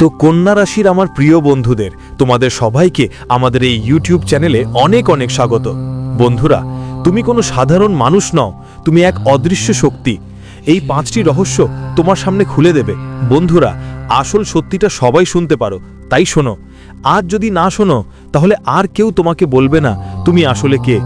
তো কন্যা রাশির আমার প্রিয় বন্ধুদের, তোমাদের সবাইকে আমাদের এই ইউটিউব চ্যানেলে অনেক অনেক স্বাগত। বন্ধুরা, তুমি কোনো সাধারণ মানুষ নও, তুমি এক অদৃশ্য শক্তি। এই পাঁচটি রহস্য তোমার সামনে খুলে দেবে। বন্ধুরা, আসল সত্যিটা সবাই শুনতে পারো, তাই শোনো। আজ যদি না শোনো, তাহলে আর কেউ তোমাকে বলবে না তুমি আসলে কে।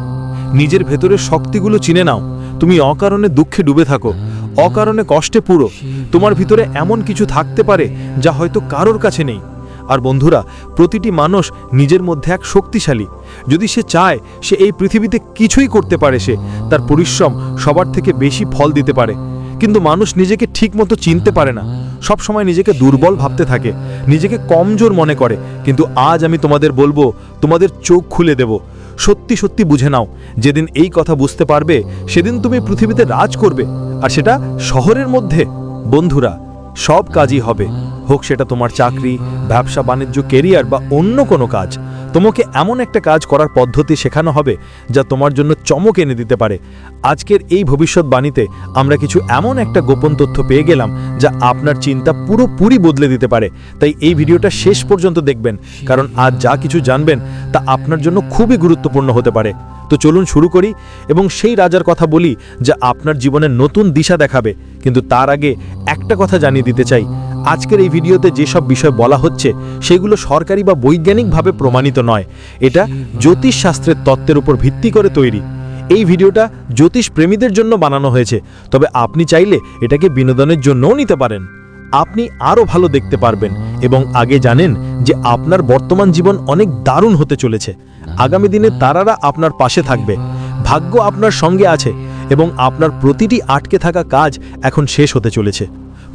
নিজের ভেতরের শক্তিগুলো চিনে নাও, তুমি অকারণে দুঃখে ডুবে থাকো। অকারণে কষ্টে পুরো। তোমার ভিতরে এমন কিছু থাকতে পারে যা হয়তো কারোর কাছে নেই। আর বন্ধুরা, প্রতিটি মানুষ নিজের মধ্যে এক শক্তিশালী। যদি সে চায়, সে এই পৃথিবীতে কিছুই করতে পারে সে। তার পরিশ্রম সবার থেকে বেশি ফল দিতে পারে। কিন্তু মানুষ নিজেকে ঠিকমতো চিনতে পারে না। সব সময় নিজেকে দুর্বল ভাবতে থাকে। নিজেকে কমজোর মনে করে। কিন্তু আজ আমি তোমাদের বলব, তোমাদের চোখ খুলে দেব। সত্যি সত্যি বুঝে নাও, যেদিন এই কথা বুঝতে পারবে, সেদিন তুমি পৃথিবীতে রাজ করবে। আর সেটা শহরের মধ্যে। বন্ধুরা, সব কাজই হবে। হোক সেটা তোমার চাকরি, ব্যবসা, বাণিজ্য কেরিয়ার বা অন্য কোনো কাজ। তোমাকে এমন একটা কাজ করার পদ্ধতি শেখানো হবে যা তোমার জন্য চমক এনে দিতে পারে। আজকের এই ভবিষ্যৎবাণীতে আমরা কিছু এমন একটা গোপন তথ্য পেয়ে গেলাম যা আপনার চিন্তা পুরোপুরি বদলে দিতে পারে। তাই এই ভিডিওটা শেষ পর্যন্ত দেখবেন, কারণ আজ যা কিছু জানবেন তা আপনার জন্য খুবই গুরুত্বপূর্ণ হতে পারে। তো চলুন শুরু করি এবং সেই রাজার কথা বলি যা আপনার জীবনে নতুন দিশা দেখাবে। কিন্তু তার আগে একটা কথা জানিয়ে দিতে চাই। আজকের এই ভিডিওতে যেসব বিষয় বলা হচ্ছে, সেগুলো সরকারি বা বৈজ্ঞানিকভাবে প্রমাণিত নয়। এটা জ্যোতিষশাস্ত্রের তত্ত্বের উপর ভিত্তি করে তৈরি। এই ভিডিওটা জ্যোতিষ প্রেমীদের জন্য বানানো হয়েছে। তবে আপনি চাইলে এটাকে বিনোদনের জন্যও নিতে পারেন। আপনি আরও ভালো দেখতে পারবেন এবং আগে জানেন যে আপনার বর্তমান জীবন অনেক দারুণ হতে চলেছে। আগামী দিনে তারারা আপনার পাশে থাকবে। ভাগ্য আপনার সঙ্গে আছে এবং আপনার প্রতিটি আটকে থাকা কাজ এখন শেষ হতে চলেছে।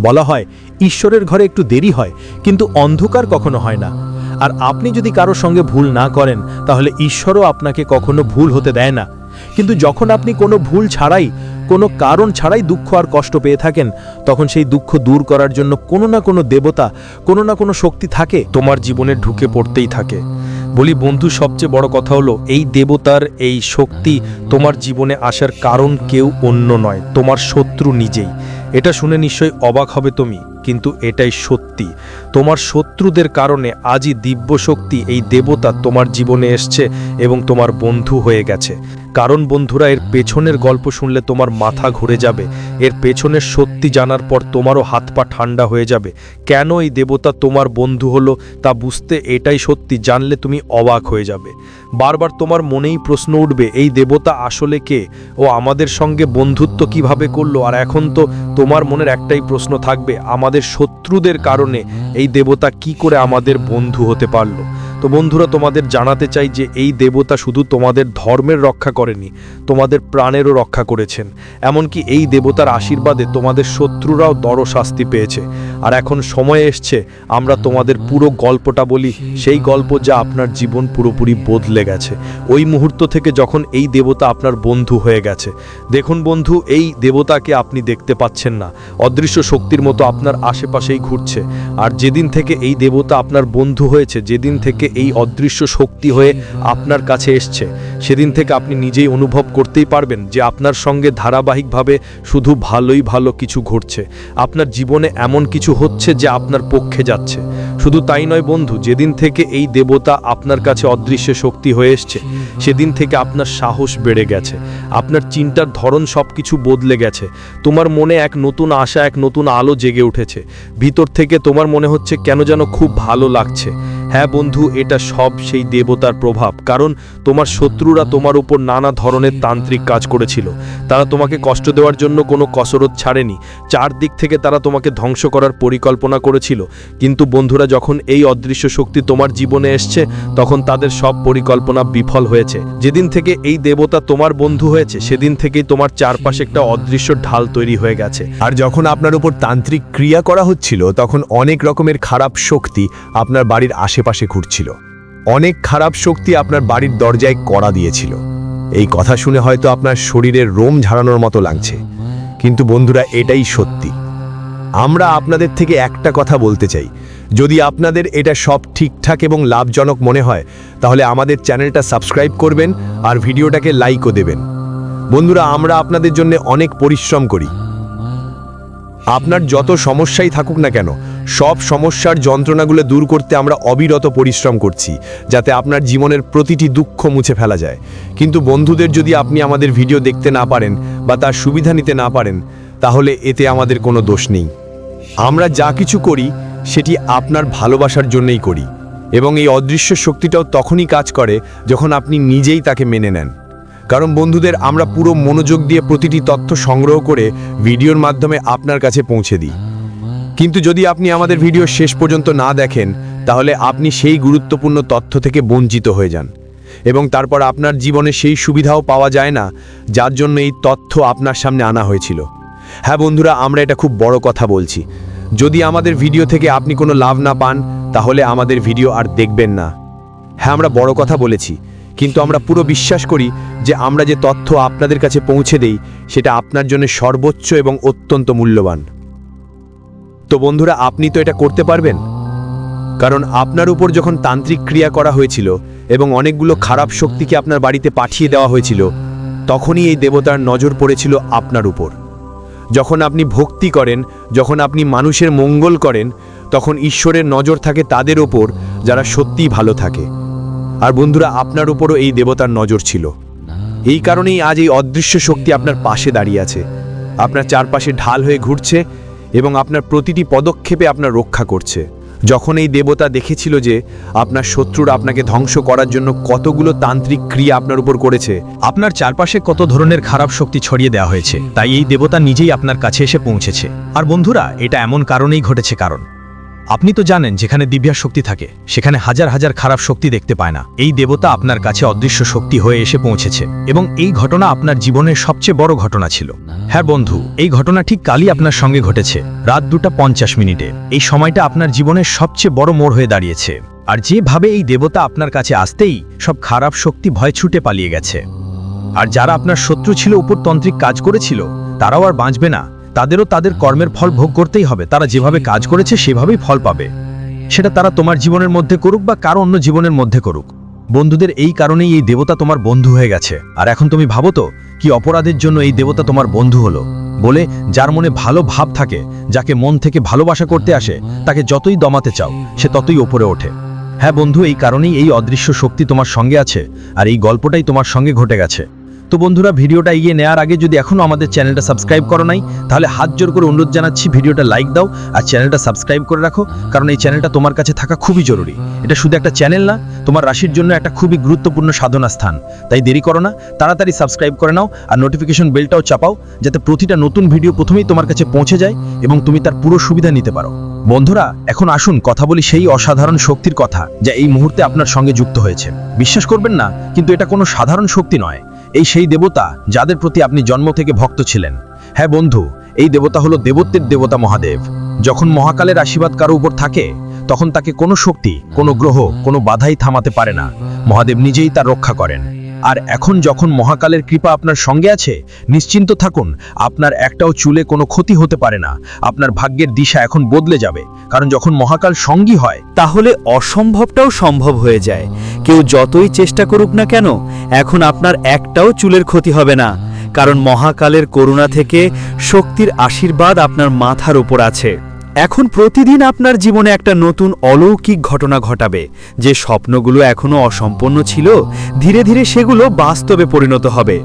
বলা হয়, ঈশ্বরের ঘরে একটু দেরি হয়, কিন্তু অন্ধকার কখনো হয় না। আর আপনি যদি কারোর সঙ্গে ভুল না করেন, তাহলে ঈশ্বরও আপনাকে কখনো ভুল হতে দেয় না। কিন্তু যখন আপনি কোনো ভুল ছাড়াই, কোনো কারণ ছাড়াই দুঃখ আর কষ্ট পেয়ে থাকেন, তখন সেই দুঃখ দূর করার জন্য কোনো না কোনো দেবতা, কোনো না কোনো শক্তি থাকে। তোমার জীবনে ঢুকে পড়তেই থাকে। বলি, বন্ধু, সবচেয়ে বড় কথা হলো, এই দেবতার এই শক্তি তোমার জীবনে আসার কারণ কেউ অন্য নয়, তোমার শত্রু নিজেই। এটা শুনে নিশ্চয়ই অবাক হবে তুমি। কিন্তু এটাই সত্যি। তোমার শত্রুদের কারণে আজই দিব্য শক্তি এই দেবতা তোমার জীবনে এসছে এবং তোমার বন্ধু হয়ে গেছে। কারণ বন্ধুরা, এর পেছনের গল্প শুনলে তোমার মাথা ঘুরে যাবে। এর পেছনের সত্যি জানার পর তোমারও হাত পা ঠান্ডা হয়ে যাবে। কেন এই দেবতা তোমার বন্ধু হলো তা বুঝতে এটাই সত্যি, জানলে তুমি অবাক হয়ে যাবে। বারবার তোমার মনেই প্রশ্ন উঠবে, এই দেবতা আসলে কে? ও আমাদের সঙ্গে বন্ধুত্ব কীভাবে করল? আর এখন তো তোমার মনের একটাই প্রশ্ন থাকবে, আমাদের শত্রুদের কারণে এই দেবতা কি করে আমাদের বন্ধু হতে পারল? তো বন্ধুরা, তোমাদের জানাতে চাই যে এই দেবতা শুধু তোমাদের ধর্মের রক্ষা করেনি, তোমাদের প্রাণেরও রক্ষা করেছেন। এমনকি এই দেবতার আশীর্বাদে তোমাদের শত্রুরাও দর শাস্তি পেয়েছে। আর এখন সময় এসছে, আমরা তোমাদের পুরো গল্পটা বলি, সেই গল্প যা আপনার জীবন পুরোপুরি বদলে গেছে। ওই মুহূর্ত থেকে যখন এই দেবতা আপনার বন্ধু হয়ে গেছে। দেখুন বন্ধু, এই দেবতাকে আপনি দেখতে পাচ্ছেন না। অদৃশ্য শক্তির মতো আপনার আশেপাশেই ঘুরছে। আর যেদিন থেকে এই দেবতা আপনার বন্ধু হয়েছে, যেদিন থেকে এই অদৃশ্য শক্তি হয়ে আপনার কাছে এসছে। সেদিন থেকে আপনি নিজেই অনুভব করতেই পারবেন যে আপনার সঙ্গে ধারাবাহিকভাবে শুধু ভালোই ভালো কিছু ঘটছে। আপনার জীবনে এমন কিছু হচ্ছে যে আপনার পক্ষে যাচ্ছে। শুধু তাই নয় বন্ধু, যেদিন থেকে এই দেবতা আপনার কাছে অদৃশ্য শক্তি হয়ে এসছে, সেদিন থেকে আপনার সাহস বেড়ে গেছে। আপনার চিন্তার ধরন সব কিছু বদলে গেছে। তোমার মনে এক নতুন আশা, এক নতুন আলো জেগে উঠেছে। ভিতর থেকে তোমার মনে হচ্ছে কেন যেন খুব ভালো লাগছে। হ্যাঁ বন্ধু এটা সব সেই দেবতার প্রভাব, কারণ তোমার শত্রুরা তোমার উপর নানা ধরনের তান্ত্রিক কাজ করেছিল। তারা তোমাকে কষ্ট দেওয়ার জন্য কোনো কসরত ছাড়েনি। চারদিক থেকে তারা তোমাকে ধ্বংস করার পরিকল্পনা করেছিল। কিন্তু বন্ধুরা, যখন এই অদৃশ্য শক্তি তোমার জীবনে এসছে, তখন তাদের সব পরিকল্পনা বিফল হয়েছে। যেদিন থেকে এই দেবতা তোমার বন্ধু হয়েছে, সেদিন থেকেই তোমার চারপাশে একটা অদৃশ্য ঢাল তৈরি হয়ে গেছে। আর যখন আপনার উপর তান্ত্রিক ক্রিয়া করা হচ্ছিল, তখন অনেক রকমের খারাপ শক্তি আপনার বাড়ির আশেপাশে ঘুরছিল। অনেক খারাপ শক্তি আপনার বাড়ির দরজায় কড়া দিয়েছিল। এই কথা শুনে হয়তো আপনার শরীরের রোম ঝাড়ানোর মতো লাগছে। কিন্তু বন্ধুরা, এটাই সত্যি। আমরা আপনাদের থেকে একটা কথা বলতে চাই। যদি আপনাদের এটা সব ঠিকঠাক এবং লাভজনক মনে হয়, তাহলে আমাদের চ্যানেলটা সাবস্ক্রাইব করবেন আর ভিডিওটাকে লাইকও দেবেন। বন্ধুরা, আমরা আপনাদের জন্য অনেক পরিশ্রম করি। আপনার যত সমস্যাই থাকুক না কেন সব সমস্যার যন্ত্রণাগুলো দূর করতে আমরা অবিরত পরিশ্রম করছি, যাতে আপনার জীবনের প্রতিটি দুঃখ মুছে ফেলা যায়। কিন্তু বন্ধুদের যদি আপনি আমাদের ভিডিও দেখতে না পারেন বা তার সুবিধা নিতে না পারেন, তাহলে এতে আমাদের কোনো দোষ নেই। আমরা যা কিছু করি, সেটি আপনার ভালোবাসার জন্যই করি এবং এই অদৃশ্য শক্তিটাও তখনই কাজ করে যখন আপনি নিজেই তাকে মেনে নেন। কারণ বন্ধুদের, আমরা পুরো মনোযোগ দিয়ে প্রতিটি তথ্য সংগ্রহ করে ভিডিওর মাধ্যমে আপনার কাছে পৌঁছে দিই। কিন্তু যদি আপনি আমাদের ভিডিও শেষ পর্যন্ত না দেখেন, তাহলে আপনি সেই গুরুত্বপূর্ণ তথ্য থেকে বঞ্চিত হয়ে যান। এবং তারপর আপনার জীবনে সেই সুবিধাও পাওয়া যায় না, যার জন্য এই তথ্য আপনার সামনে আনা হয়েছিল। হ্যাঁ বন্ধুরা, আমরা এটা খুব বড় কথা বলছি। যদি আমাদের ভিডিও থেকে আপনি কোনো লাভ না পান, তাহলে আমাদের ভিডিও আর দেখবেন না। হ্যাঁ আমরা বড় কথা বলেছি, কিন্তু আমরা পুরো বিশ্বাস করি যে আমরা যে তথ্য আপনাদের কাছে পৌঁছে দেই, সেটা আপনার জন্য সর্বোচ্চ এবং অত্যন্ত মূল্যবান। তো বন্ধুরা, আপনি তো এটা করতে পারবেন। কারণ আপনার উপর যখন তান্ত্রিক ক্রিয়া করা হয়েছিল এবং অনেকগুলো খারাপ শক্তিকে আপনার বাড়িতে পাঠিয়ে দেওয়া হয়েছিল, তখনই এই দেবতার নজর পড়েছিল আপনার উপর। যখন আপনি ভক্তি করেন, যখন আপনি মানুষের মঙ্গল করেন, তখন ঈশ্বরের নজর থাকে তাদের ওপর যারা সত্যিই ভালো থাকে। আর বন্ধুরা, আপনার উপরও এই দেবতার নজর ছিল। এই কারণেই আজ এই অদৃশ্য শক্তি আপনার পাশে দাঁড়িয়ে আছে। আপনার চারপাশে ঢাল হয়ে ঘুরছে এবং আপনার প্রতিটি পদক্ষেপে আপনার রক্ষা করছে। যখন এই দেবতা দেখেছিল যে আপনার শত্রুর আপনাকে ধ্বংস করার জন্য কতগুলো তান্ত্রিক ক্রিয়া আপনার উপর করেছে, আপনার চারপাশে কত ধরনের খারাপ শক্তি ছড়িয়ে দেওয়া হয়েছে, তাই এই দেবতা নিজেই আপনার কাছে এসে পৌঁছেছে। আর বন্ধুরা, এটা এমন কারণেই ঘটেছে কারণ। আপনি তো জানেন যেখানে দিব্যা শক্তি থাকে, সেখানে হাজার হাজার খারাপ শক্তি দেখতে পায় না। এই দেবতা আপনার কাছে অদৃশ্য শক্তি হয়ে এসে পৌঁছেছে, এবং এই ঘটনা আপনার জীবনের সবচেয়ে বড় ঘটনা ছিল। হ্যাঁ বন্ধু, এই ঘটনা ঠিক কালই আপনার সঙ্গে ঘটেছে, রাত দুটা পঞ্চাশ মিনিটে। এই সময়টা আপনার জীবনের সবচেয়ে বড় মোড় হয়ে দাঁড়িয়েছে, আর যেভাবে এই দেবতা আপনার কাছে আসতেই সব খারাপ শক্তি ভয় ছুটে পালিয়ে গেছে। আর যারা আপনার শত্রু ছিল, উপরতন্ত্রিক কাজ করেছিল, তারাও আর বাঁচবে না। তাদেরও তাদের কর্মের ফল ভোগ করতেই হবে। তারা যেভাবে কাজ করেছে, সেভাবেই ফল পাবে। সেটা তারা তোমার জীবনের মধ্যে করুক বা কারও অন্য জীবনের মধ্যে করুক। বন্ধুদের এই কারণেই এই দেবতা তোমার বন্ধু হয়ে গেছে। আর এখন তুমি ভাবো তো, কি অপরাধের জন্য এই দেবতা তোমার বন্ধু হলো? বলে, যার মনে ভালো ভাব থাকে, যাকে মন থেকে ভালোবাসা করতে আসে, তাকে যতই দমাতে চাও, সে ততই ওপরে ওঠে। হ্যাঁ বন্ধু, এই কারণেই এই অদৃশ্য শক্তি তোমার সঙ্গে আছে, আর এই গল্পটাই তোমার সঙ্গে ঘটে গেছে। তো বন্ধুরা, ভিডিওটা এগিয়ে নেওয়ার আগে যদি এখনও আমাদের চ্যানেলটা সাবস্ক্রাইব করো নাই, তাহলে হাত জোর করে অনুরোধ জানাচ্ছি, ভিডিওটা লাইক দাও আর চ্যানেলটা সাবস্ক্রাইব করে রাখো, কারণ এই চ্যানেলটা তোমার কাছে থাকা খুবই জরুরি। এটা শুধু একটা চ্যানেল না, তোমার রাশির জন্য একটা খুবই গুরুত্বপূর্ণ সাধনা স্থান। তাই দেরি করো না, তাড়াতাড়ি সাবস্ক্রাইব করে নাও আর নোটিফিকেশন বেলটাও চাপাও, যাতে প্রতিটা নতুন ভিডিও প্রথমেই তোমার কাছে পৌঁছে যায় এবং তুমি তার পুরো সুবিধা নিতে পারো। বন্ধুরা, এখন আসুন, কথা বলি সেই অসাধারণ শক্তির কথা, যা এই মুহূর্তে আপনার সঙ্গে যুক্ত হয়েছে। বিশ্বাস করবেন না, কিন্তু এটা কোনো সাধারণ শক্তি নয়। এই সেই দেবতা যাদের প্রতি আপনি জন্ম থেকে ভক্ত ছিলেন। হ্যাঁ বন্ধু, এই দেবতা হলো দেবত্বের দেবতা মহাদেব। যখন মহাকালের আশীর্বাদ কারও উপর থাকে, তখন তাকে কোনো শক্তি, কোনো গ্রহ, কোনো বাধাই থামাতে পারে না। মহাদেব নিজেই তার রক্ষা করেন। আর এখন যখন মহাকালের কৃপা আপনার সঙ্গে আছে, নিশ্চিন্ত থাকুন, আপনার একটাও চুলে কোনো ক্ষতি হতে পারে না। আপনার ভাগ্যের দিশা এখন বদলে যাবে। কারণ যখন মহাকাল সঙ্গী হয়, তাহলে অসম্ভবটাও সম্ভব হয়ে যায়। কেউ যতই চেষ্টা করুক না কেন, এখন আপনার একটাও চুলের ক্ষতি হবে না। কারণ মহাকালের করুণা থেকে শক্তির আশীর্বাদ আপনার মাথার ওপর আছে। এখন প্রতিদিন আপনার জীবনে একটা নতুন অলৌকিক ঘটনা ঘটাবে। যে স্বপ্নগুলো এখনও অসম্পন্ন ছিল, ধীরে ধীরে সেগুলো বাস্তবে পরিণত হবে।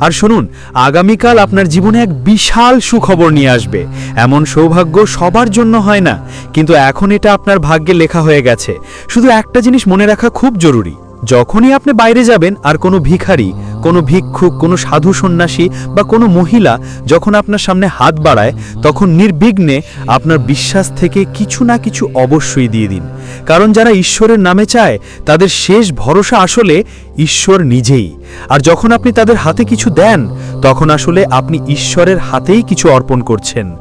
আর শুনুন, আগামীকাল আপনার জীবনে এক বিশাল সুখবর নিয়ে আসবে। এমন সৌভাগ্য সবার জন্য হয় না, কিন্তু এখন এটা আপনার ভাগ্যে লেখা হয়ে গেছে। শুধু একটা জিনিস মনে রাখা খুব জরুরি যখনই আপনি বাইরে যাবেন, আর কোনো ভিখারি, কোনো ভিক্ষুক, কোনো সাধু সন্ন্যাসী বা কোনো মহিলা যখন আপনার সামনে হাত বাড়ায়, তখন নির্বিঘ্নে আপনার বিশ্বাস থেকে কিছু না কিছু অবশ্যই দিয়ে দিন। কারণ যারা ঈশ্বরের নামে চায়, তাদের শেষ ভরসা আসলে ঈশ্বর নিজেই। আর যখন আপনি তাদের হাতে কিছু দেন, তখন আসলে আপনি ঈশ্বরের হাতেই কিছু অর্পণ করছেন।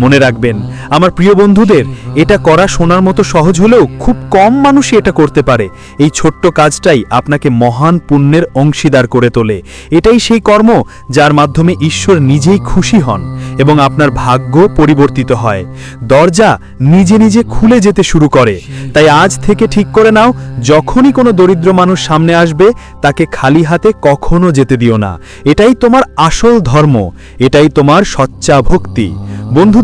মনে রাখবেন, আমার প্রিয় বন্ধুদের, এটা করা শোনার মতো সহজ হলেও খুব কম মানুষই এটা করতে পারে। এই ছোট্ট কাজটাই আপনাকে মহান পুণ্যের অংশীদার করে তোলে। এটাই সেই কর্ম যার মাধ্যমে ঈশ্বর নিজেই খুশি হন এবং আপনার ভাগ্য পরিবর্তিত হয়। দরজা নিজে নিজে খুলে যেতে শুরু করে। তাই আজ থেকে ঠিক করে নাও, যখনই কোনো দরিদ্র মানুষ সামনে আসবে, তাকে খালি হাতে কখনো যেতে দিও না। এটাই তোমার আসল ধর্ম, এটাই তোমার সচ্চা ভক্তি।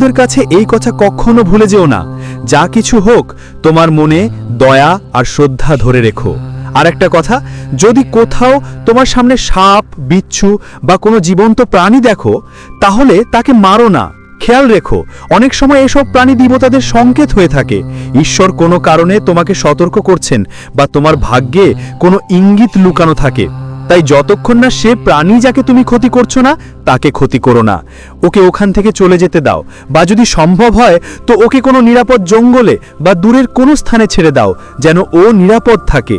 বন্ধুদের কাছে এই কথা কখনো ভুলে যেও না। যা কিছু হোক, তোমার মনে দয়া আর শ্রদ্ধা ধরে রেখো। আর একটা কথা, যদি কোথাও তোমার সামনে সাপ, বিচ্ছু বা কোনো জীবন্ত প্রাণী দেখো, তাহলে তাকে মারো না। খেয়াল রেখো, অনেক সময় এসব প্রাণী দেবতাদের সংকেত হয়ে থাকে। ঈশ্বর কোনো কারণে তোমাকে সতর্ক করছেন বা তোমার ভাগ্যে কোনো ইঙ্গিত লুকানো থাকে। তাই যতক্ষণ না সে প্রাণী যাকে তুমি ক্ষতি করছ না, তাকে ক্ষতি করো না। ওকে ওখান থেকে চলে যেতে দাও। বা যদি সম্ভব হয়, তো ওকে কোনো নিরাপদ জঙ্গলে বা দূরের কোনো স্থানে ছেড়ে দাও, যেন ও নিরাপদ থাকে।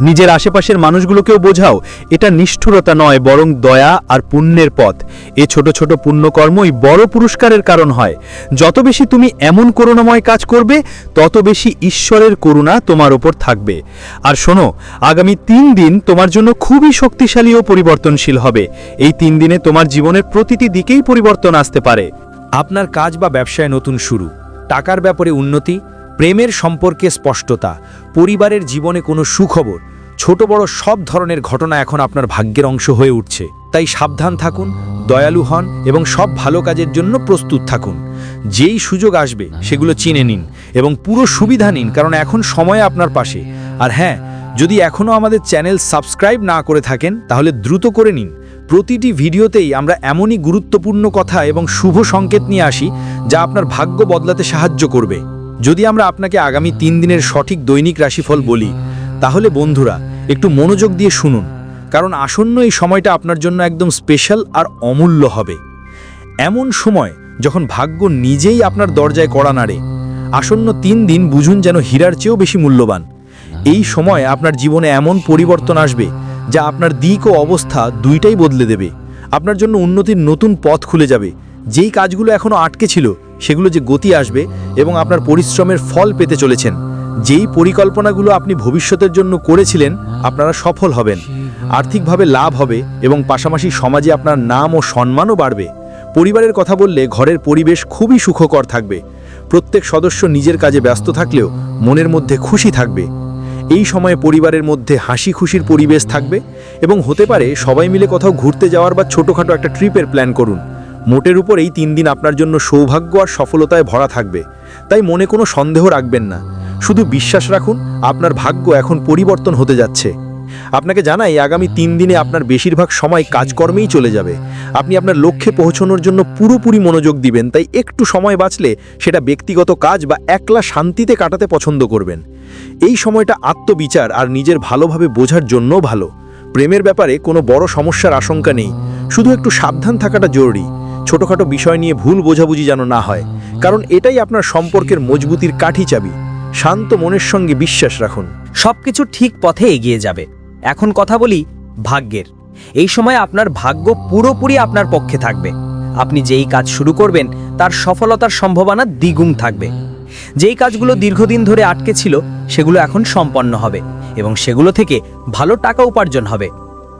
নিজের আশেপাশের মানুষগুলোকেও বোঝাও, এটা নিষ্ঠুরতা নয়, বরং দয়া আর পুণ্যের পথ। এ ছোট ছোট পুণ্যকর্মই বড় পুরস্কারের কারণ হয়। যত বেশি তুমি এমন করুণাময় কাজ করবে, তত বেশি ঈশ্বরের করুণা তোমার ওপর থাকবে। আর শোনো, আগামী তিন দিন তোমার জন্য খুবই শক্তিশালী ও পরিবর্তনশীল হবে। এই তিন দিনে তোমার জীবনের প্রতিটি দিকেই পরিবর্তন আসতে পারে। আপনার কাজ বা ব্যবসায় নতুন শুরু। টাকার ব্যাপারে উন্নতি, প্রেমের সম্পর্কে স্পষ্টতা পরিবারের জীবনে কোনো সুখবর, ছোট বড় সব ধরনের ঘটনা এখন আপনার ভাগ্যের অংশ হয়ে উঠছে। তাই সাবধান থাকুন, দয়ালু হন এবং সব ভালো কাজের জন্য প্রস্তুত থাকুন। যেই সুযোগ আসবে, সেগুলো চিনে নিন এবং পুরো সুবিধা নিন, কারণ এখন সময় আপনার পাশে। আর হ্যাঁ যদি এখনও আমাদের চ্যানেল সাবস্ক্রাইব না করে থাকেন, তাহলে দ্রুত করে নিন। প্রতিটি ভিডিওতেই আমরা এমনই গুরুত্বপূর্ণ কথা এবং শুভ সংকেত নিয়ে আসি, যা আপনার ভাগ্য বদলাতে সাহায্য করবে। যদি আমরা আপনাকে আগামী তিন দিনের সঠিক দৈনিক রাশিফল বলি, তাহলে বন্ধুরা, একটু মনোযোগ দিয়ে শুনুন, কারণ আসন্ন এই সময়টা আপনার জন্য একদম স্পেশাল আর অমূল্য হবে। এমন সময়, যখন ভাগ্য নিজেই আপনার দরজায় কড়া নাড়ে, আসন্ন তিন দিন বুঝুন যেন হীরার চেয়েও বেশি মূল্যবান। এই সময় আপনার জীবনে এমন পরিবর্তন আসবে, যা আপনার দিক ও অবস্থা দুইটাই বদলে দেবে। আপনার জন্য উন্নতির নতুন পথ খুলে যাবে। যেই কাজগুলো এখনও আটকে ছিল, সেগুলো যে গতি আসবে এবং আপনার পরিশ্রমের ফল পেতে চলেছেন, যেই পরিকল্পনাগুলো আপনি ভবিষ্যতের জন্য করেছিলেন, আপনারা সফল হবেন। আর্থিকভাবে লাভ হবে এবং পাশাপাশি সমাজে আপনার নাম ও সম্মানও বাড়বে। পরিবারের কথা বললে ঘরের পরিবেশ খুবই সুখকর থাকবে। প্রত্যেক সদস্য নিজের কাজে ব্যস্ত থাকলেও মনের মধ্যে খুশি থাকবে। এই সময়ে পরিবারের মধ্যে হাসি খুশির পরিবেশ থাকবে এবং হতে পারে সবাই মিলে কোথাও ঘুরতে যাওয়ার বা ছোটোখাটো একটা ট্রিপের প্ল্যান করুন। মোটের উপর এই তিন দিন আপনার জন্য সৌভাগ্য আর সফলতায় ভরা থাকবে। তাই মনে কোনো সন্দেহ রাখবেন না। শুধু বিশ্বাস রাখুন, আপনার ভাগ্য এখন পরিবর্তন হতে যাচ্ছে। আপনাকে জানাই, আগামী তিন দিনে আপনার বেশিরভাগ সময় কাজকর্মেই চলে যাবে। আপনি আপনার লক্ষ্যে পৌঁছানোর জন্য পুরোপুরি মনোযোগ দিবেন, তাই একটু সময় বাঁচলে সেটা ব্যক্তিগত কাজ বা একলা শান্তিতে কাটাতে পছন্দ করবেন। এই সময়টা আত্মবিচার আর নিজের ভালোভাবে বোঝার জন্যও ভালো। প্রেমের ব্যাপারে কোনো বড় সমস্যার আশঙ্কা নেই। শুধু একটু সাবধান থাকাটা জরুরি। ছোটখাটো বিষয় নিয়ে ভুল বোঝাবুঝি যেন না হয়। কারণ এটাই আপনার সম্পর্কের মজবুতির কাঠি চাবি। শান্ত মনের সঙ্গে বিশ্বাস রাখুন। সবকিছু ঠিক পথে এগিয়ে যাবে। এখন কথা বলি ভাগ্যের। এই সময় আপনার ভাগ্য পুরোপুরি আপনার পক্ষে থাকবে। আপনি যেই কাজ শুরু করবেন, তার সফলতার সম্ভাবনা দ্বিগুণ থাকবে। যেই কাজগুলো দীর্ঘদিন ধরে আটকে ছিল, সেগুলো এখন সম্পন্ন হবে এবং সেগুলো থেকে ভালো টাকা উপার্জন হবে।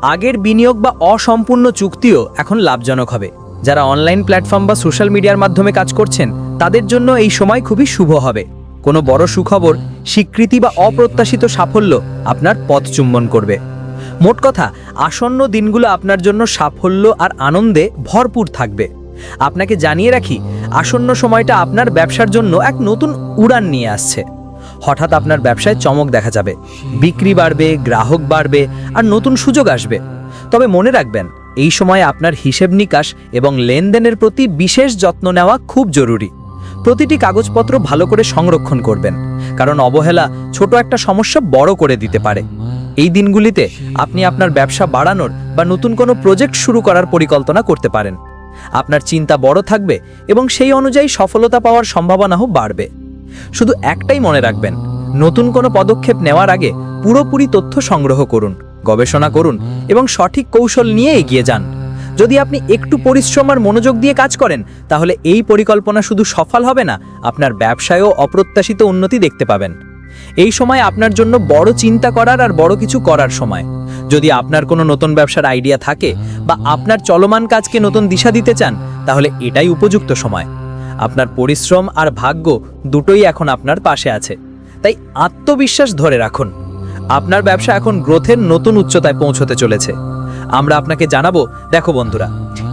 আগের বিনিয়োগ বা অসম্পূর্ণ চুক্তিও এখন লাভজনক হবে। যারা অনলাইন প্ল্যাটফর্ম বা সোশ্যাল মিডিয়ার মাধ্যমে কাজ করছেন, তাদের জন্য এই সময় খুবই শুভ হবে। কোনো বড় সুখবর, স্বীকৃতি বা অপ্রত্যাশিত সাফল্য আপনার পথ চুম্বন করবে। মোট কথা, আসন্ন দিনগুলো আপনার জন্য সাফল্য আর আনন্দে ভরপুর থাকবে। আপনাকে জানিয়ে রাখি, আসন্ন সময়টা আপনার ব্যবসার জন্য এক নতুন উড়ান নিয়ে আসছে। হঠাৎ আপনার ব্যবসায় চমক দেখা যাবে। বিক্রি বাড়বে, গ্রাহক বাড়বে আর নতুন সুযোগ আসবে। তবে মনে রাখবেন এই সময় আপনার হিসেব নিকাশ এবং লেনদেনের প্রতি বিশেষ যত্ন নেওয়া খুব জরুরি। প্রতিটি কাগজপত্র ভালো করে সংরক্ষণ করবেন, কারণ অবহেলা ছোট একটা সমস্যা বড় করে দিতে পারে। এই দিনগুলিতে আপনি আপনার ব্যবসা বাড়ানোর বা নতুন কোনো প্রজেক্ট শুরু করার পরিকল্পনা করতে পারেন। আপনার চিন্তা বড় থাকবে এবং সেই অনুযায়ী সফলতা পাওয়ার সম্ভাবনাও বাড়বে। শুধু একটাই মনে রাখবেন, নতুন কোনো পদক্ষেপ নেওয়ার আগে পুরোপুরি তথ্য সংগ্রহ করুন। গবেষণা করুন এবং সঠিক কৌশল নিয়ে এগিয়ে যান। যদি আপনি একটু পরিশ্রম আর মনোযোগ দিয়ে কাজ করেন, তাহলে এই পরিকল্পনা শুধু সফল হবে না, আপনার ব্যবসায়ও অপ্রত্যাশিত উন্নতি দেখতে পাবেন। এই সময় আপনার জন্য বড় চিন্তা করার আর বড় কিছু করার সময়। যদি আপনার কোনো নতুন ব্যবসার আইডিয়া থাকে বা আপনার চলমান কাজকে নতুন দিশা দিতে চান, তাহলে এটাই উপযুক্ত সময়। আপনার পরিশ্রম আর ভাগ্য দুটোই এখন আপনার পাশে আছে। তাই আত্মবিশ্বাস ধরে রাখুন। আপনার ব্যবসা এখন গ্রোথের নতুন উচ্চতায় পৌঁছতে চলেছে। আমরা আপনাকে জানাব, দেখো বন্ধুরা,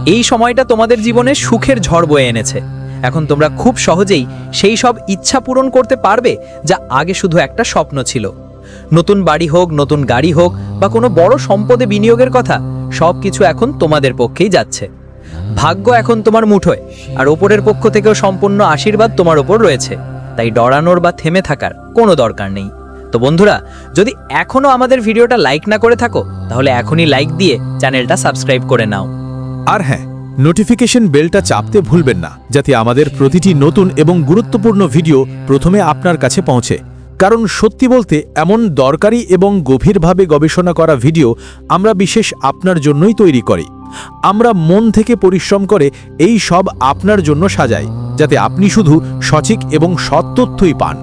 এই সময়টা তোমাদের জীবনে সুখের ঝড় বয়ে এনেছে। এখন তোমরা খুব সহজেই সেই সব ইচ্ছা পূরণ করতে পারবে যা আগে শুধু একটা স্বপ্ন ছিল। নতুন বাড়ি হোক, নতুন গাড়ি হোক, বা কোনো বড় সম্পদে বিনিয়োগের কথা সব কিছু এখন তোমাদের পক্ষেই যাচ্ছে। ভাগ্য এখন তোমার মুঠোয়, আর ওপরের পক্ষ থেকেও সম্পূর্ণ আশীর্বাদ তোমার ওপর রয়েছে। তাই ডরানোর বা থেমে থাকার কোনো দরকার নেই। তো বন্ধুরা, যদি এখনও আমাদের ভিডিওটা লাইক না করে থাকো, তাহলে এখনই লাইক দিয়ে চ্যানেলটা সাবস্ক্রাইব করে নাও। আর হ্যাঁ নোটিফিকেশন বেলটা চাপতে ভুলবেন না, যাতে আমাদের প্রতিটি নতুন এবং গুরুত্বপূর্ণ ভিডিও প্রথমে আপনার কাছে পৌঁছে। কারণ সত্যি বলতে, এমন দরকারি এবং গভীরভাবে গবেষণা করা ভিডিও আমরা বিশেষ আপনার জন্যই তৈরি করি। আমরা মন থেকে পরিশ্রম করে এই সব আপনার জন্য সাজাই, যাতে আপনি শুধু সঠিক এবং সৎ তথ্যই পান।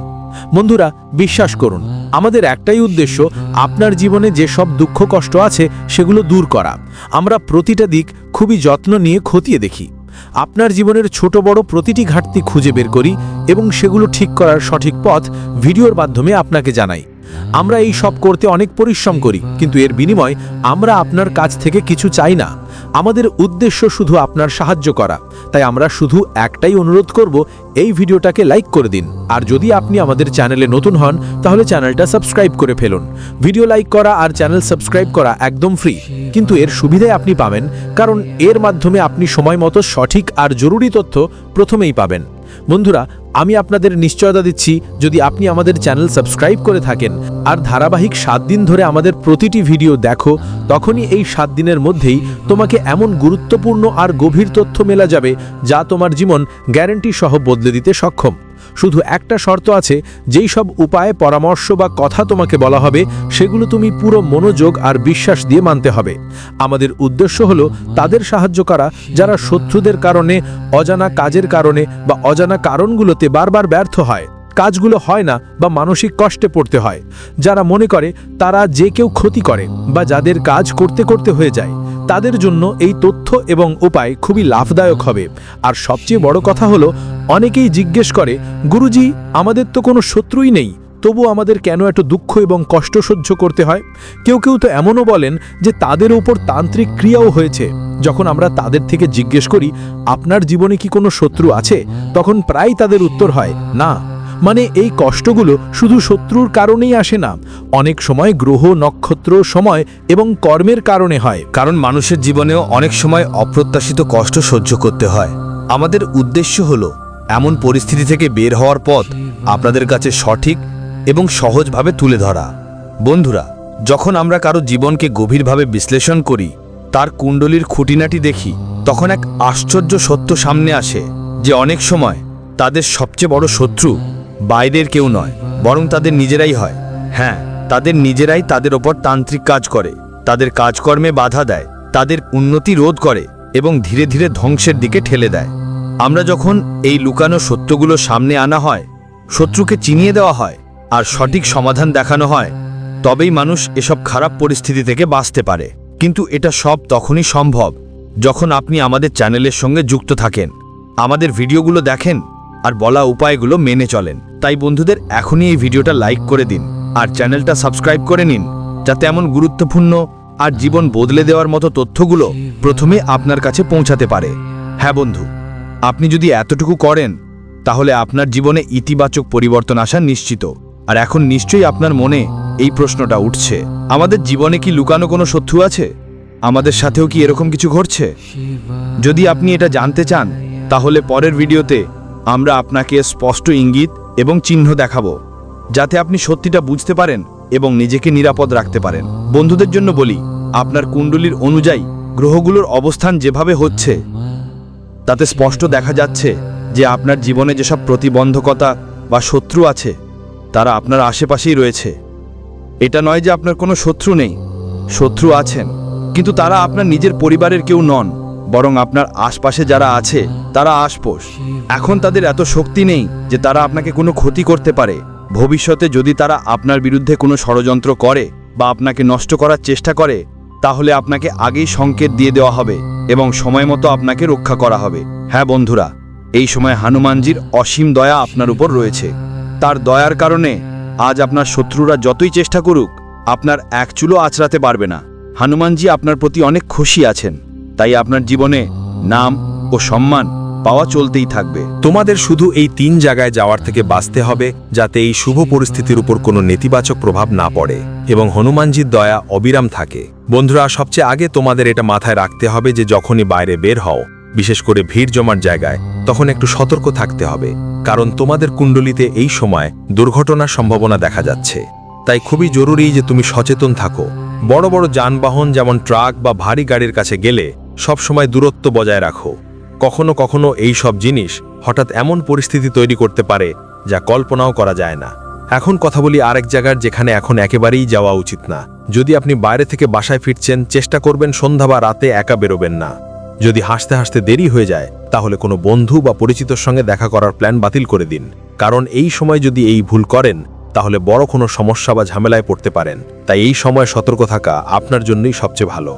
বন্ধুরা, বিশ্বাস করুন আমাদের একটাই উদ্দেশ্য আপনার জীবনে যে সব দুঃখ কষ্ট আছে সেগুলো দূর করা। আমরা প্রতিটা দিক খুবই যত্ন নিয়ে খতিয়ে দেখি। আপনার জীবনের ছোট বড় প্রতিটি ঘাটতি খুঁজে বের করি এবং সেগুলো ঠিক করার সঠিক পথ ভিডিওর মাধ্যমে আপনাকে জানাই। আমরা এই সব করতে অনেক পরিশ্রম করি, কিন্তু এর বিনিময় আমরা আপনার কাছ থেকে কিছু চাই না। আমাদের উদ্দেশ্য শুধু আপনার সাহায্য করা। তাই আমরা শুধু একটাই অনুরোধ করব, এই ভিডিওটাকে লাইক করে দিন। আর যদি আপনি আমাদের চ্যানেলে নতুন হন, তাহলে চ্যানেলটা সাবস্ক্রাইব করে ফেলুন। ভিডিও লাইক করা আর চ্যানেল সাবস্ক্রাইব করা একদম ফ্রি। কিন্তু এর সুবিধায় আপনি পাবেন, কারণ এর মাধ্যমে আপনি সময় মতো সঠিক আর জরুরি তথ্য প্রথমেই পাবেন। বন্ধুরা, আমি আপনাদের নিশ্চয়তা দিচ্ছি যদি আপনি আমাদের চ্যানেল সাবস্ক্রাইব করে থাকেন আর ধারাবাহিক সাত দিন ধরে আমাদের প্রতিটি ভিডিও দেখো, তখনই এই সাত দিনের মধ্যেই তোমাকে এমন গুরুত্বপূর্ণ আর গভীর তথ্য মেলা যাবে যা তোমার জীবন গ্যারেন্টি সহ বদলে দিতে সক্ষম। শুধু একটা শর্ত আছে, যেই সব উপায়, পরামর্শ বা কথা তোমাকে বলা হবে, সেগুলো তুমি পুরো মনোযোগ আর বিশ্বাস দিয়ে মানতে হবে। আমাদের উদ্দেশ্য হলো তাদের সাহায্য করা, যারা শত্রুদের কারণে, অজানা কাজের কারণে বা অজানা কারণগুলোতে বারবার ব্যর্থ হয়। কাজগুলো হয় না বা মানসিক কষ্টে পড়তে হয়। যারা মনে করে, তারা যে কেউ ক্ষতি করে বা যাদের কাজ করতে করতে হয়ে যায়। তাদের জন্য এই তথ্য এবং উপায় খুবই লাভদায়ক হবে। আর সবচেয়ে বড় কথা হলো, অনেকেই জিজ্ঞেস করে, গুরুজি, আমাদের তো কোনো শত্রুই নেই তবু আমাদের কেন এত দুঃখ এবং কষ্ট সহ্য করতে হয়? কেউ কেউ তো এমনও বলেন যে, তাদের উপর তান্ত্রিক ক্রিয়াও হয়েছে। যখন আমরা তাদের থেকে জিজ্ঞেস করি, আপনার জীবনে কি কোনো শত্রু আছে তখন প্রায় তাদের উত্তর হয়, না মানে এই কষ্টগুলো শুধু শত্রুর কারণেই আসে না। অনেক সময় গ্রহ, নক্ষত্র, সময় এবং কর্মের কারণে হয়। কারণ মানুষের জীবনেও অনেক সময় অপ্রত্যাশিত কষ্ট সহ্য করতে হয়। আমাদের উদ্দেশ্য হল, এমন পরিস্থিতি থেকে বের হওয়ার পথ আপনাদের কাছে সঠিক এবং সহজভাবে তুলে ধরা। বন্ধুরা, যখন আমরা কারও জীবনকে গভীরভাবে বিশ্লেষণ করি, তার কুণ্ডলীর খুঁটিনাটি দেখি, তখন এক আশ্চর্য সত্য সামনে আসে যে অনেক সময় তাদের সবচেয়ে বড় শত্রু বাইরের কেউ নয়, বরং তাদের নিজেরাই হয়। হ্যাঁ তাদের নিজেরাই তাদের ওপর তান্ত্রিক কাজ করে, তাদের কাজকর্মে বাধা দেয়, তাদের উন্নতি রোধ করে এবং ধীরে ধীরে ধ্বংসের দিকে ঠেলে দেয়। আমরা যখন এই লুকানো সত্যগুলো সামনে আনা হয়, শত্রুকে চিনিয়ে দেওয়া হয় আর সঠিক সমাধান দেখানো হয়, তবেই মানুষ এসব খারাপ পরিস্থিতি থেকে বাঁচতে পারে। কিন্তু এটা সব তখনই সম্ভব, যখন আপনি আমাদের চ্যানেলের সঙ্গে যুক্ত থাকেন। আমাদের ভিডিওগুলো দেখেন আর বলা উপায়গুলো মেনে চলেন। তাই বন্ধুদের এখনই এই ভিডিওটা লাইক করে দিন আর চ্যানেলটা সাবস্ক্রাইব করে নিন, যাতে এমন গুরুত্বপূর্ণ আর জীবন বদলে দেওয়ার মতো তথ্যগুলো প্রথমে আপনার কাছে পৌঁছাতে পারে। হ্যাঁ বন্ধু, আপনি যদি এতটুকু করেন, তাহলে আপনার জীবনে ইতিবাচক পরিবর্তন আসা নিশ্চিত। আর এখন নিশ্চয়ই আপনার মনে এই প্রশ্নটা উঠছে, আমাদের জীবনে কি লুকানো কোনো শত্রু আছে? আমাদের সাথেও কি এরকম কিছু ঘটছে? যদি আপনি এটা জানতে চান, তাহলে পরের ভিডিওতে আমরা আপনাকে স্পষ্ট ইঙ্গিত এবং চিহ্ন দেখাবো, যাতে আপনি সত্যিটা বুঝতে পারেন এবং নিজেকে নিরাপদ রাখতে পারেন। বন্ধুদের জন্য বলি, আপনার কুণ্ডলীর অনুযায়ী গ্রহগুলোর অবস্থান যেভাবে হচ্ছে, তাতে স্পষ্ট দেখা যাচ্ছে যে আপনার জীবনে যেসব প্রতিবন্ধকতা বা শত্রু আছে, তারা আপনার আশেপাশেই রয়েছে। এটা নয় যে আপনার কোনো শত্রু নেই, শত্রু আছেন, কিন্তু তারা আপনার নিজের পরিবারের কেউ নন। বরং আপনার আশপাশে যারা আছে, তারা আশপোষ এখন তাদের এত শক্তি নেই যে তারা আপনাকে কোনো ক্ষতি করতে পারে। ভবিষ্যতে যদি তারা আপনার বিরুদ্ধে কোনো ষড়যন্ত্র করে বা আপনাকে নষ্ট করার চেষ্টা করে, তাহলে আপনাকে আগেই সংকেত দিয়ে দেওয়া হবে এবং সময় মতো আপনাকে রক্ষা করা হবে। হ্যাঁ বন্ধুরা, এই সময় হনুমানজির অসীম দয়া আপনার উপর রয়েছে। তার দয়ার কারণে আজ আপনার শত্রুরা যতই চেষ্টা করুক, আপনার এক চুলো পারবে না। হনুমানজি আপনার প্রতি অনেক খুশি আছেন। তাই আপনার জীবনে নাম ও সম্মান পাওয়া চলতেই থাকবে। তোমাদের শুধু এই তিন জায়গায় যাওয়ার থেকে বাঁচতে হবে, যাতে এই শুভ পরিস্থিতির উপর কোনো নেতিবাচক প্রভাব না পড়ে এবং হনুমানজির দয়া অবিরাম থাকে। বন্ধুরা, সবচেয়ে আগে তোমাদের এটা মাথায় রাখতে হবে যে যখনই বাইরে বের হও, বিশেষ করে ভিড় জমার জায়গায়, তখন একটু সতর্ক থাকতে হবে, কারণ তোমাদের কুণ্ডলিতে এই সময় দুর্ঘটনার সম্ভাবনা দেখা যাচ্ছে। তাই খুবই জরুরি যে তুমি সচেতন থাকো। বড় বড় যানবাহন যেমন ট্রাক বা ভারী গাড়ির কাছে গেলে সবসময় দূরত্ব বজায় রাখো। কখনো কখনো এই সব জিনিস হঠাৎ এমন পরিস্থিতি তৈরি করতে পারে যা কল্পনাও করা যায় না। এখন কথা বলি আরেক জায়গার যেখানে এখন একেবারেই যাওয়া উচিত না। যদি আপনি বাইরে থেকে বাসায় ফিরছেন, চেষ্টা করবেন সন্ধ্যা বা রাতে একা বেরোবেন না। যদি হাসতে হাসতে দেরি হয়ে যায়, তাহলে কোনো বন্ধু বা পরিচিতর সঙ্গে দেখা করার প্ল্যান বাতিল করে দিন। কারণ এই সময় যদি এই ভুল করেন, তাহলে বড় কোনো সমস্যা বা ঝামেলায় পড়তে পারেন। তাই এই সময় সতর্ক থাকা আপনার জন্যই সবচেয়ে ভালো।